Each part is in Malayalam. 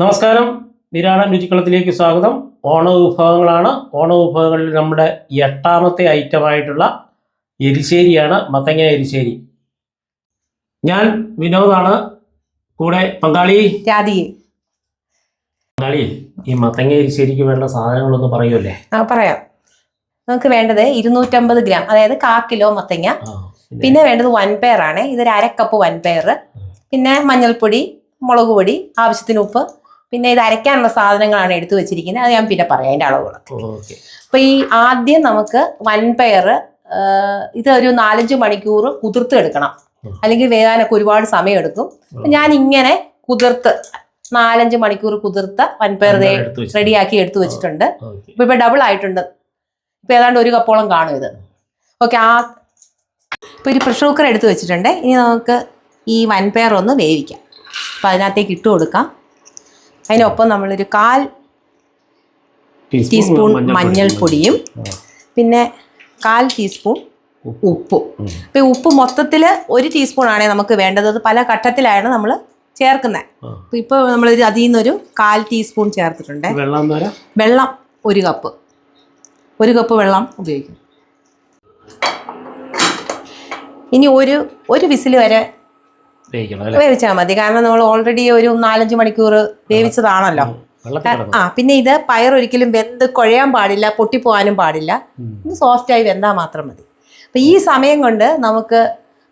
നമസ്കാരം. നിരാളൻ രുചിക്കളത്തിലേക്ക് സ്വാഗതം. ഓണ വിഭവങ്ങളാണ് ഓണ വിഭവങ്ങളിൽ നമ്മുടെ എട്ടാമത്തെ ഐറ്റമായിട്ടുള്ള എരിശ്ശേരിയാണ് മത്തങ്ങ എരിശ്ശേരി ഞാൻ വിനോദാണ്. കൂടെ പങ്കാളി. പങ്കാളി ഈ മത്തങ്ങ എരിശ്ശേരിക്ക് വേണ്ട സാധനങ്ങളൊന്ന് പറയുമല്ലേ ആ പറയാം. നമുക്ക് വേണ്ടത് ഇരുന്നൂറ്റമ്പത് ഗ്രാം അതായത് കാ കിലോ മത്തങ്ങ. പിന്നെ? വേണ്ടത് വൻപയറാണ്. ആണ് ഇതൊരു അരക്കപ്പ് വൻപയർ പിന്നെ മഞ്ഞൾപ്പൊടി മുളക് പൊടി ആവശ്യത്തിന് ഉപ്പ് പിന്നെ ഇത് അരയ്ക്കാനുള്ള സാധനങ്ങളാണ് എടുത്തു വെച്ചിരിക്കുന്നത്. അത് ഞാൻ പിന്നെ പറയാം അതിന്റെ അളവുകളൊക്കെ. അപ്പൊ ഈ ആദ്യം നമുക്ക് വൻപയർ ഇത് ഒരു നാലഞ്ച് മണിക്കൂർ കുതിർത്ത് എടുക്കണം. അല്ലെങ്കിൽ വേകാനൊക്കെ ഒരുപാട് സമയം എടുക്കും ഞാൻ ഇങ്ങനെ കുതിർത്ത് നാലഞ്ച് മണിക്കൂർ കുതിർത്ത വൻപയർ. റെഡിയാക്കി എടുത്തു വെച്ചിട്ടുണ്ട്. ഇപ്പൊ ഇപ്പൊ ഡബിൾ ആയിട്ടുണ്ട്. ഇപ്പൊ ഏതാണ്ട് ഒരു കപ്പോളം കാണും ഇത്. ഓക്കെ ആ ഇപ്പൊ ഒരു പ്രഷർ കുക്കർ എടുത്ത് വെച്ചിട്ടുണ്ട്. ഇനി നമുക്ക് ഈ വൻപയർ ഒന്ന് വേവിക്കാം. അപ്പൊ അതിനകത്തേക്ക് ഇട്ട് കൊടുക്കാം. അതിനൊപ്പം നമ്മളൊരു കാൽ ടീസ്പൂൺ മഞ്ഞൾപ്പൊടിയും പിന്നെ കാൽ ടീസ്പൂൺ ഉപ്പും. അപ്പം ഉപ്പ് മൊത്തത്തിൽ ഒരു ടീസ്പൂൺ ആണേ നമുക്ക് വേണ്ടത്. അത് പല ഘട്ടത്തിലാണ് നമ്മൾ ചേർക്കുന്നത് അപ്പം ഇപ്പോൾ നമ്മൾ അതിൽ നിന്നൊരു കാൽ ടീസ്പൂൺ ചേർത്തിട്ടുണ്ട്. വെള്ളം ഒരു കപ്പ്. ഒരു കപ്പ് വെള്ളം ഉപയോഗിക്കും. ഇനി ഒരു ഒരു വിസിൽ വരെ വേവിച്ചാൽ മതി. കാരണം നമ്മൾ ഓൾറെഡി ഒരു നാലഞ്ച് മണിക്കൂർ വേവിച്ചതാണല്ലോ. ആ പിന്നെ ഇത് പയർ ഒരിക്കലും വെന്ത് കുഴയാൻ പാടില്ല പൊട്ടിപ്പോവാനും പാടില്ല. സോഫ്റ്റായി വെന്താൽ മാത്രം മതി. അപ്പം ഈ സമയം കൊണ്ട് നമുക്ക്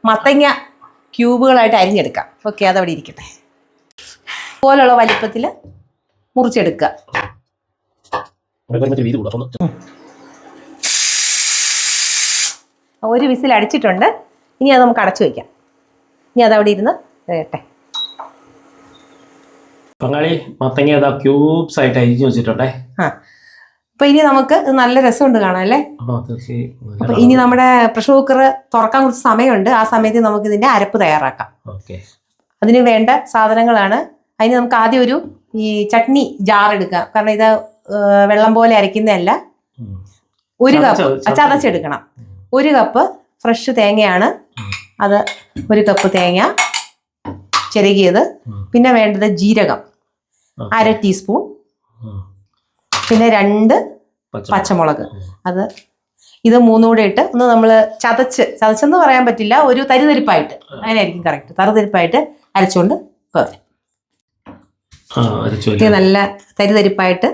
മത്തങ്ങ ക്യൂബുകളായിട്ട് അരിഞ്ഞെടുക്കാം. ഓക്കെ അതവിടെ ഇരിക്കട്ടെ. പോലുള്ള വലിപ്പത്തിൽ മുറിച്ചെടുക്കുക. ഒരു വിസിൽ അടിച്ചിട്ടുണ്ട് ഇനി അത് നമുക്ക് അടച്ചു വയ്ക്കാം. ഇനി അതവിടെ ഇരുന്ന് കേട്ടെ. പങ്കാളി മത്തങ്ങ ക്യൂബ്സ് ആയിട്ട് അരിഞ്ഞു വെച്ചിട്ടുണ്ടേ? ആ. അപ്പം ഇനി നമുക്ക് നല്ല രസമുണ്ട് കാണാം അല്ലേ? അപ്പൊ ഇനി നമ്മുടെ പ്രഷർ കുക്കർ തുറക്കാൻ കുറച്ച് സമയമുണ്ട്. ആ സമയത്ത് നമുക്ക് ഇതിന്റെ അരപ്പ് തയ്യാറാക്കാം. അതിന് വേണ്ട സാധനങ്ങളാണ്. അതിന് നമുക്ക് ആദ്യം ഒരു ഈ ചട്നി ജാർ എടുക്കാം. കാരണം ഇത് വെള്ളം പോലെ അരയ്ക്കുന്നതല്ല. ഒരു കപ്പ് അച്ചാറച്ചെടുക്കണം ചതച്ചെടുക്കണം. ഒരു കപ്പ് ഫ്രഷ് തേങ്ങയാണ് അത് ഒരു കപ്പ് തേങ്ങ ചിരകിയത് പിന്നെ വേണ്ടത് ജീരകം. അര ടീസ്പൂൺ. പിന്നെ രണ്ട് പച്ചമുളക്. അത് ഇത് മൂന്നും കൂടെ ഇട്ട് ഒന്ന് നമ്മൾ ചതച്ച് ചതച്ചെന്ന് പറയാൻ പറ്റില്ല ഒരു തരിതരിപ്പായിട്ട്. അങ്ങനെയായിരിക്കും കറക്റ്റ് തരിതരിപ്പായിട്ട് അരച്ചുകൊണ്ട് പോരാം ഇത് നല്ല തരിതരിപ്പായിട്ട്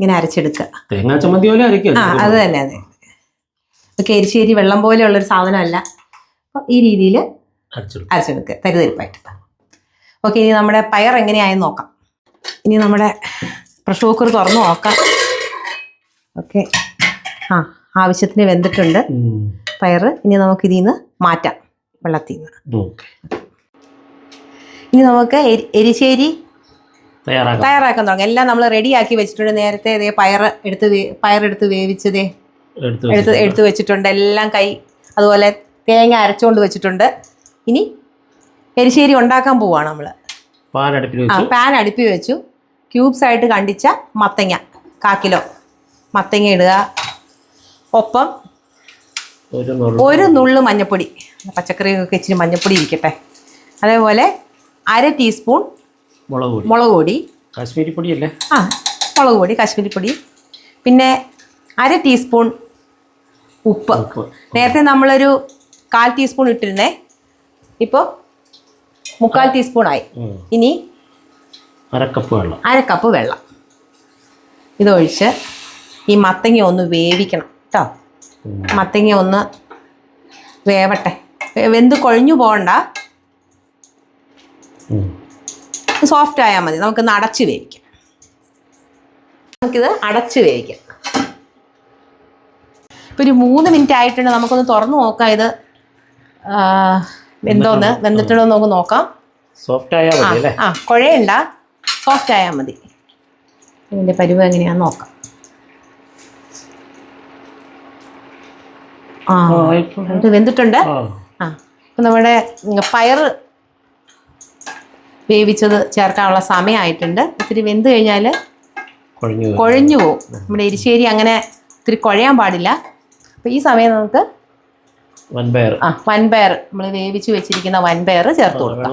ഇങ്ങനെ അരച്ചെടുക്കുക. തേങ്ങാ ചമ്മന്തി പോലെ ആ അത് തന്നെ അതെ ഒക്കെ എരിശ്ശേരി വെള്ളം പോലെയുള്ളൊരു സാധനമല്ല. അപ്പോൾ ഈ രീതിയിൽ അരച്ചെടുക്കും. അരച്ചെടുക്കുക തരിതരിപ്പായിട്ട് ഓക്കെ ഇനി നമ്മുടെ പയർ എങ്ങനെയായെന്ന് നോക്കാം. ഇനി നമ്മുടെ പ്രഷർ കുക്കർ തുറന്ന് നോക്കാം. ഓക്കെ. ആ ആവശ്യത്തിന് വെന്തിട്ടുണ്ട് പയർ ഇനി നമുക്ക് ഇതിൽ നിന്ന് മാറ്റാം വെള്ളത്തിൽ നിന്ന് ഇനി നമുക്ക് എരി- എരിശ്ശേരി തയ്യാറാക്കാം. തയ്യാറാക്കാൻ തുടങ്ങാം. എല്ലാം നമ്മൾ റെഡി ആക്കി വെച്ചിട്ടുണ്ട്. നേരത്തെ ഇതേ പയർ എടുത്ത് പയർ എടുത്ത് വേവിച്ചതേ എടുത്ത് എടുത്ത് വെച്ചിട്ടുണ്ട്. എല്ലാം കൈ അതുപോലെ തേങ്ങ അരച്ചുകൊണ്ട് വെച്ചിട്ടുണ്ട്. ഇനി എരിശ്ശേരി ഉണ്ടാക്കാൻ പോവാണ് നമ്മൾ ആ പാൻ അടുപ്പി വെച്ചു. ക്യൂബ്സ് ആയിട്ട് കണ്ടിച്ച മത്തങ്ങ. കാക്കിലോ കിലോ. മത്തങ്ങ ഇടുക. ഒപ്പം ഒരു നുള്ളു മഞ്ഞപ്പൊടി. പച്ചക്കറികൾക്ക് ഇച്ചിരി മഞ്ഞപ്പൊടി ഇരിക്കട്ടെ. അതേപോലെ അര ടീസ്പൂൺ മുളക് പൊടി. മുളക് പൊടി. കാശ്മീരി പൊടിയല്ലേ? ആ മുളക് പൊടി കാശ്മീരി പൊടി. പിന്നെ അര ടീസ്പൂൺ ഉപ്പ്. നേരത്തെ നമ്മളൊരു കാൽ ടീസ്പൂൺ ഇട്ടിരുന്നേ. ഇപ്പോൾ മുക്കാൽ ടീസ്പൂണായി ആയി. ഇനി അരക്കപ്പ് വെള്ളം. അരക്കപ്പ് കപ്പ് വെള്ളം. ഇതൊഴിച്ച് ഈ മത്തങ്ങ ഒന്ന് വേവിക്കണം കേട്ടോ മത്തങ്ങ ഒന്ന് വേവട്ടെ. വെന്ത് കൊഴിഞ്ഞു പോകണ്ട. സോഫ്റ്റ് ആയാൽ മതി. നമുക്കിന്ന് അടച്ച് വേവിക്കാം. നമുക്കിത് അടച്ച് വേവിക്കാം. ഇപ്പം ഒരു മൂന്ന് മിനിറ്റ് ആയിട്ടുണ്ട്. നമുക്കൊന്ന് തുറന്നു നോക്കാം ഇത്. വെന്തോന്ന്? വെന്തിട്ടുണ്ടോ? നമുക്ക് നോക്കാം. സോഫ്റ്റ് ആയാൽ മതി അല്ലേ? ആ കുഴയണ്ട. സോഫ്റ്റ് ആയാൽ മതി. ഇതിന്റെ പരിവ് എങ്ങനെയാന്ന് നോക്കാം. ആ ഇത് വെന്തിട്ടുണ്ട്? ആ. ഇപ്പം നമ്മുടെ പയർ വേവിച്ചത് ചേർക്കാനുള്ള സമയമായിട്ടുണ്ട്. ഇത്തിരി വെന്ത് കഴിഞ്ഞാൽ കുഴഞ്ഞു കുഴഞ്ഞു പോകും. നമ്മുടെ എരിശ്ശേരി അങ്ങനെ ഇത്തിരി കുഴയാൻ പാടില്ല. അപ്പോൾ ഈ സമയം നമുക്ക് വൻപയർ ആ വൻപയർ നമ്മൾ വേവിച്ച് വെച്ചിരിക്കുന്ന വൻപയർ ചേർത്ത് കൊടുക്കാം.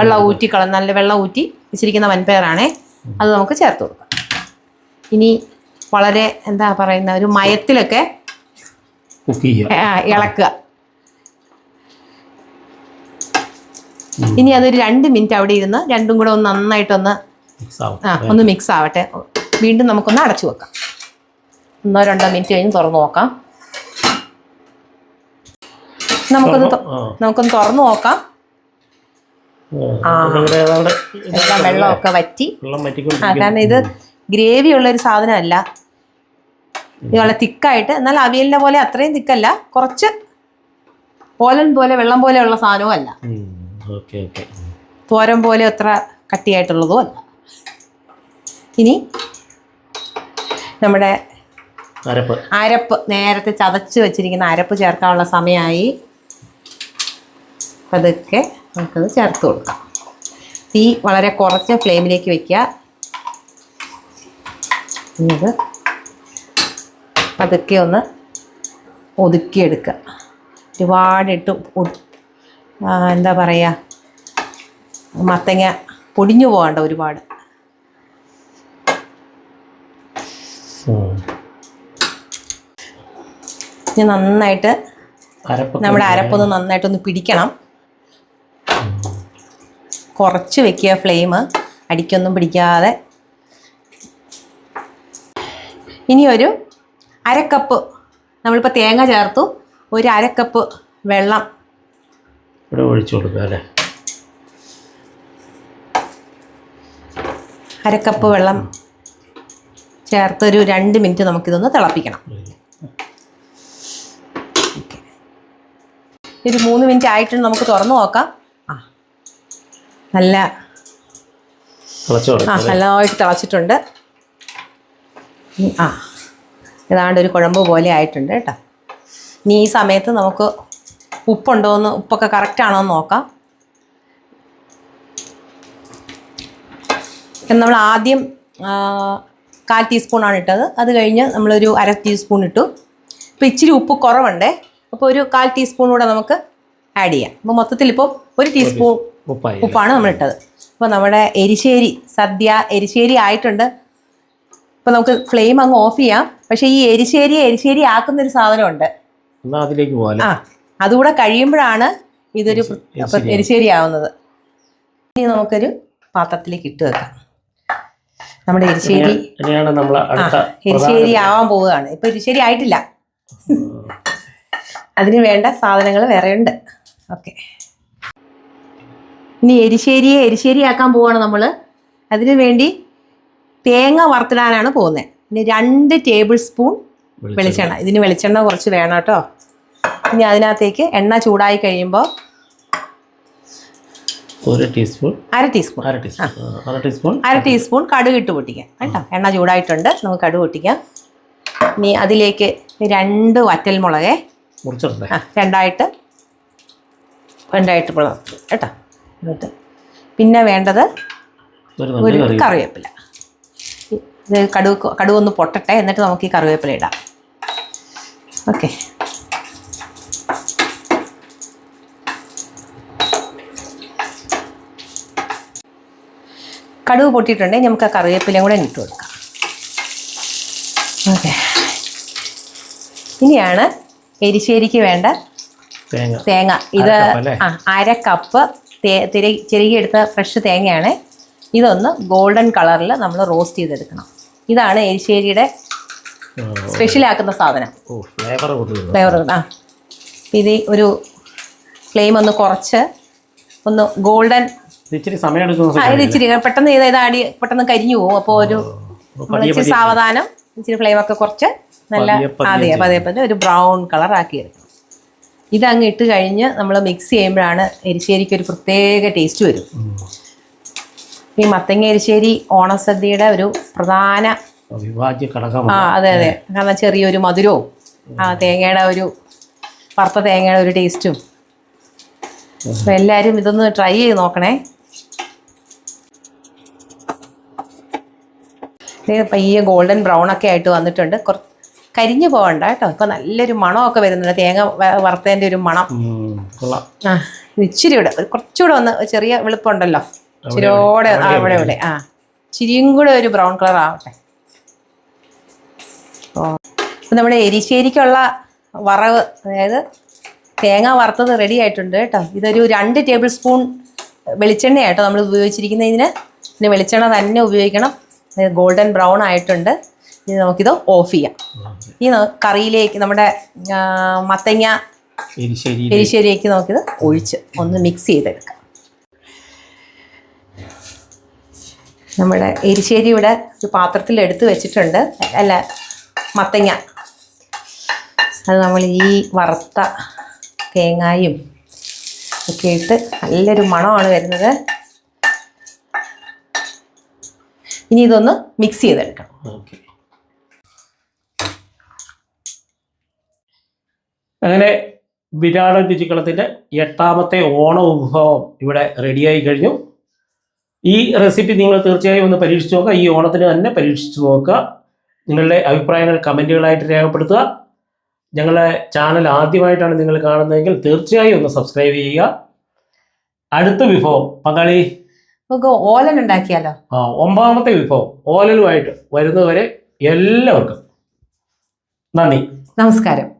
വെള്ളം ഊറ്റി കള നല്ല വെള്ളം ഊറ്റി വെച്ചിരിക്കുന്ന വൻപയറാണേ അത് നമുക്ക് ചേർത്ത് കൊടുക്കാം. ഇനി വളരെ എന്താ പറയുന്ന ഒരു മയത്തിലൊക്കെ കുക്ക് ഇളക്കുക. ഇനി അതൊരു രണ്ട് മിനിറ്റ് അവിടെ ഇരുന്ന് രണ്ടും കൂടെ ഒന്ന് നന്നായിട്ടൊന്ന് ആ ഒന്ന് മിക്സ് ആവട്ടെ. വീണ്ടും നമുക്കൊന്ന് അടച്ചു വെക്കാം. ഒന്നോ രണ്ടോ മിനിറ്റ് കഴിഞ്ഞ് തുറന്നു നോക്കാം. നമുക്കൊന്ന് തൊ- ആ. നമുക്കൊന്ന് തുറന്നു നോക്കാം. എല്ലാം വെള്ളമൊക്കെ വറ്റി. ആ കാരണം ഇത് ഗ്രേവി ഉള്ള ഒരു സാധനമല്ല. ഇത് വളരെ തിക്കായിട്ട് എന്നാൽ അവിയലിനെ പോലെ അത്രയും തിക്കല്ല. കുറച്ച് ഓലൻ പോലെ വെള്ളം പോലെ ഉള്ള സാധനവും അല്ല. തോരൻ പോലെ അത്ര കട്ടിയായിട്ടുള്ളതും അല്ല. ഇനി നമ്മുടെ അരപ്പ്. അരപ്പ് നേരത്തെ ചതച്ച് വെച്ചിരിക്കുന്ന അരപ്പ് ചേർക്കാനുള്ള സമയമായി. പതുക്കെ നമുക്കത് ചേർത്ത് കൊടുക്കാം. തീ വളരെ കുറച്ച് ഫ്ലെയിമിലേക്ക് വയ്ക്കുക ഇത് പതുക്കെ ഒന്ന് ഒതുക്കിയെടുക്കുക. ഒരുപാടിട്ട് എന്താ പറയുക മത്തങ്ങ പൊടിഞ്ഞു പോകണ്ട ഒരുപാട്. ഇനി നന്നായിട്ട് നമ്മുടെ അരപ്പൊന്ന് നന്നായിട്ടൊന്ന് പിടിക്കണം. കുറച്ച് വെക്കുക ഫ്ലെയിം അടിക്കൊന്നും പിടിക്കാതെ. ഇനി ഒരു അരക്കപ്പ് നമ്മളിപ്പോൾ തേങ്ങ ചേർത്തു. ഒരു അരക്കപ്പ് വെള്ളം. ഇവിടെ ഒഴിച്ചു കൊടുക്കുക അല്ലേ? അരക്കപ്പ് വെള്ളം ചേർത്ത് ഒരു രണ്ട് മിനിറ്റ് നമുക്കിതൊന്ന് തിളപ്പിക്കണം. ഒരു മൂന്ന് മിനിറ്റ് ആയിട്ട് നമുക്ക് തുറന്നു നോക്കാം. നല്ല ആ നല്ലതായിട്ട് തിളച്ചിട്ടുണ്ട്. ആ ഏതാണ്ട് ഒരു കുഴമ്പ് പോലെ ആയിട്ടുണ്ട് കേട്ടോ. ഇനി ഈ സമയത്ത് നമുക്ക് ഉപ്പുണ്ടോ എന്ന് ഉപ്പൊക്കെ കറക്റ്റ് ആണോ എന്ന് നോക്കാം നമ്മൾ ആദ്യം കാൽ ടീസ്പൂണാണ് ഇട്ടത്. അത് കഴിഞ്ഞ് നമ്മളൊരു അര ടീസ്പൂൺ ഇട്ടു. ഇപ്പോൾ ഇച്ചിരി ഉപ്പ് കുറവുണ്ടേ? അപ്പോൾ ഒരു കാൽ ടീസ്പൂൺ കൂടെ നമുക്ക് ആഡ് ചെയ്യാം. അപ്പോൾ മൊത്തത്തിൽ ഇപ്പോൾ ഒരു ടീസ്പൂൺ ഉപ്പായി. ഉപ്പാണ് നമ്മൾ ഇട്ടത് അപ്പോൾ നമ്മുടെ എരിശ്ശേരി സദ്യ എരിശ്ശേരി ആയിട്ടുണ്ട്. ഇപ്പോൾ നമുക്ക് ഫ്ലെയിം അങ്ങ് ഓഫ് ചെയ്യാം. പക്ഷേ ഈ എരിശ്ശേരി എരിശ്ശേരി ആക്കുന്നൊരു സാധനമുണ്ട്. സാധനം അതിലേക്ക് പോകാം ആ അതുകൂടെ കഴിയുമ്പോഴാണ് ഇതൊരു എരിശ്ശേരി. ആവുന്നത്. ഇനി നമുക്കൊരു പാത്രത്തിലേക്ക് ഇട്ട് വെക്കാം. നമ്മുടെ എരിശ്ശേരി എരിശ്ശേരി ആവാൻ പോവുകയാണ്. ഇപ്പം എരിശ്ശേരി ആയിട്ടില്ല. അതിന് വേണ്ട സാധനങ്ങൾ വേറെ ഉണ്ട് ഓക്കെ. ഇനി എരിശ്ശേരിയെ എരിശ്ശേരി ആക്കാൻ പോവാണ് നമ്മൾ അതിനു വേണ്ടി തേങ്ങ വറുത്തിടാനാണ് പോകുന്നത് ഇനി രണ്ട് ടേബിൾ സ്പൂൺ വെളിച്ചെണ്ണ. ഇതിന് വെളിച്ചെണ്ണ കുറച്ച് വേണം കേട്ടോ. ഇനി അതിനകത്തേക്ക് എണ്ണ ചൂടായി കഴിയുമ്പോൾ ഒരു ടീസ്പൂൺ. അര ടീസ്പൂൺ. അര ടീസ്പൂൺ. അര ടീസ്പൂൺ. കടുക് ഇട്ട് പൊട്ടിക്കാം കേട്ടോ. എണ്ണ ചൂടായിട്ടുണ്ട്. നമുക്ക് കടുക് പൊട്ടിക്കാം. ഇനി അതിലേക്ക് രണ്ട് മുറിച്ചിടണ്ടേ? ആ രണ്ടായിട്ട് രണ്ടായിട്ട് കേട്ടോ. എന്നിട്ട് പിന്നെ വേണ്ടത് ഒരു കറിവേപ്പില. ഇത് കടുവ ഒന്ന് പൊട്ടട്ടെ എന്നിട്ട് നമുക്ക് ഈ കറിവേപ്പില ഇടാം. ഓക്കെ. കടുവ് പൊട്ടിയിട്ടുണ്ടെങ്കിൽ നമുക്ക് ആ കറിവേപ്പിലയും കൂടെ ഇട്ട് കൊടുക്കാം. ഓക്കെ. ഇനിയാണ് എരിശ്ശേരിക്ക് വേണ്ട തേങ്ങ. ഇത് അര കപ്പ് ആ അര കപ്പ് ചിരകിയെടുത്ത ഫ്രഷ് തേങ്ങയാണ്. ഇതൊന്ന് ഗോൾഡൻ കളറിൽ നമ്മൾ റോസ്റ്റ് ചെയ്തെടുക്കണം. ഇതാണ് എരിശ്ശേരിയുടെ സ്പെഷ്യലാക്കുന്ന സ്പെഷ്യൽ ആക്കുന്ന സാധനം. ഫ്ലേവർ ആ. ഇത് ഒരു ഫ്ലെയിം ഒന്ന് കുറച്ച് ഒന്ന് ഗോൾഡൻ ഇച്ചിരി പെട്ടെന്ന് ഇത് അടി പെട്ടെന്ന് കരിഞ്ഞു പോകും. അപ്പോൾ ഒരു സാവധാനം ഇച്ചിരി സാവധാനം ഇച്ചിരി ഫ്ലെയിമൊക്കെ കുറച്ച് നല്ല അതെ പതിയെ പതിയെ. ഒരു ബ്രൗൺ കളർ ആക്കി എടുക്കണം ഇതങ്ങ് ഇട്ട് കഴിഞ്ഞ് നമ്മൾ മിക്സ് ചെയ്യുമ്പോഴാണ് എരിശ്ശേരിക്ക് ഒരു പ്രത്യേക ടേസ്റ്റ് വരും. ഈ മത്തങ്ങ എരിശ്ശേരി ഓണസദ്യയുടെ ഒരു പ്രധാന അവിഭാജ്യ ആ ഘടകമാണ് അതെ. അതെ കാരണം ചെറിയൊരു മധുരവും ആ തേങ്ങയുടെ ഒരു വറുത്ത തേങ്ങയുടെ ഒരു ടേസ്റ്റും അപ്പം എല്ലാവരും ഇതൊന്ന് ട്രൈ ചെയ്ത് നോക്കണേ. പയ്യെ ഗോൾഡൻ ബ്രൗൺ ഒക്കെ ആയിട്ട് വന്നിട്ടുണ്ട്. കുറ കരിഞ്ഞു പോകണ്ട കേട്ടോ. ഇപ്പൊ നല്ലൊരു മണമൊക്കെ വരുന്നുണ്ട്. തേങ്ങ വറുത്തതിന്റെ ഒരു മണം. ആ ഇച്ചിരി ഇവിടെ കുറച്ചുകൂടെ ഒന്ന് ചെറിയ വെളുപ്പുണ്ടല്ലോ. ഇച്ചിരിയോടെ ആ ഇവിടെ ഇവിടെ ആ ചിരിയും കൂടെ ഒരു ബ്രൗൺ കളർ ആവട്ടെ. ഓ ഇപ്പം നമ്മുടെ എരിശ്ശേരിക്കുള്ള വറവ് അതായത് തേങ്ങ വറുത്തത് റെഡി ആയിട്ടുണ്ട് കേട്ടോ. ഇതൊരു രണ്ട് ടേബിൾ സ്പൂൺ വെളിച്ചെണ്ണയാട്ടോ നമ്മൾ ഉപയോഗിച്ചിരിക്കുന്നതിന് ഇതിന്. പിന്നെ വെളിച്ചെണ്ണ തന്നെ ഉപയോഗിക്കണം. ഗോൾഡൻ ബ്രൗൺ ആയിട്ടുണ്ട്. ഇനി നമുക്കിത് ഓഫ് ചെയ്യാം. ഈ കറിയിലേക്ക് നമ്മുടെ മത്തങ്ങ എരിശ്ശേരിയിലേക്ക് എരിശ്ശേരിയേക്ക് നമുക്കിത് ഒഴിച്ച് ഒന്ന് മിക്സ് ചെയ്തെടുക്കാം. നമ്മുടെ എരിശ്ശേരി ഇവിടെ ഒരു പാത്രത്തിൽ എടുത്ത് വെച്ചിട്ടുണ്ട്. അല്ല മത്തങ്ങ. അത് നമ്മൾ ഈ വറുത്ത തേങ്ങായും ഒക്കെ ഇട്ട് നല്ലൊരു മണമാണ് വരുന്നത്. ഇനി ഇതൊന്ന് മിക്സ് ചെയ്തെടുക്കണം. ഓക്കെ അങ്ങനെ വിരാടൻ രുചിക്കളത്തിന്റെ എട്ടാമത്തെ ഓണ വിഭവം ഇവിടെ റെഡിയായി കഴിഞ്ഞു. ഈ റെസിപ്പി നിങ്ങൾ തീർച്ചയായും ഒന്ന് പരീക്ഷിച്ച് നോക്കുക. ഈ ഓണത്തിന് തന്നെ പരീക്ഷിച്ച് നോക്കുക. നിങ്ങളുടെ അഭിപ്രായങ്ങൾ കമന്റുകളായിട്ട് രേഖപ്പെടുത്തുക. ഞങ്ങളുടെ ചാനൽ ആദ്യമായിട്ടാണ് നിങ്ങൾ കാണുന്നതെങ്കിൽ തീർച്ചയായും ഒന്ന് സബ്സ്ക്രൈബ് ചെയ്യുക. അടുത്ത വിഭവം പങ്കാളി നമുക്ക് ഓലൻ ഉണ്ടാക്കിയാലോ? ആ ഒമ്പതാമത്തെ വിഭവം ഓലലുമായിട്ട് വരുന്നതുവരെ എല്ലാവർക്കും നന്ദി. നമസ്കാരം.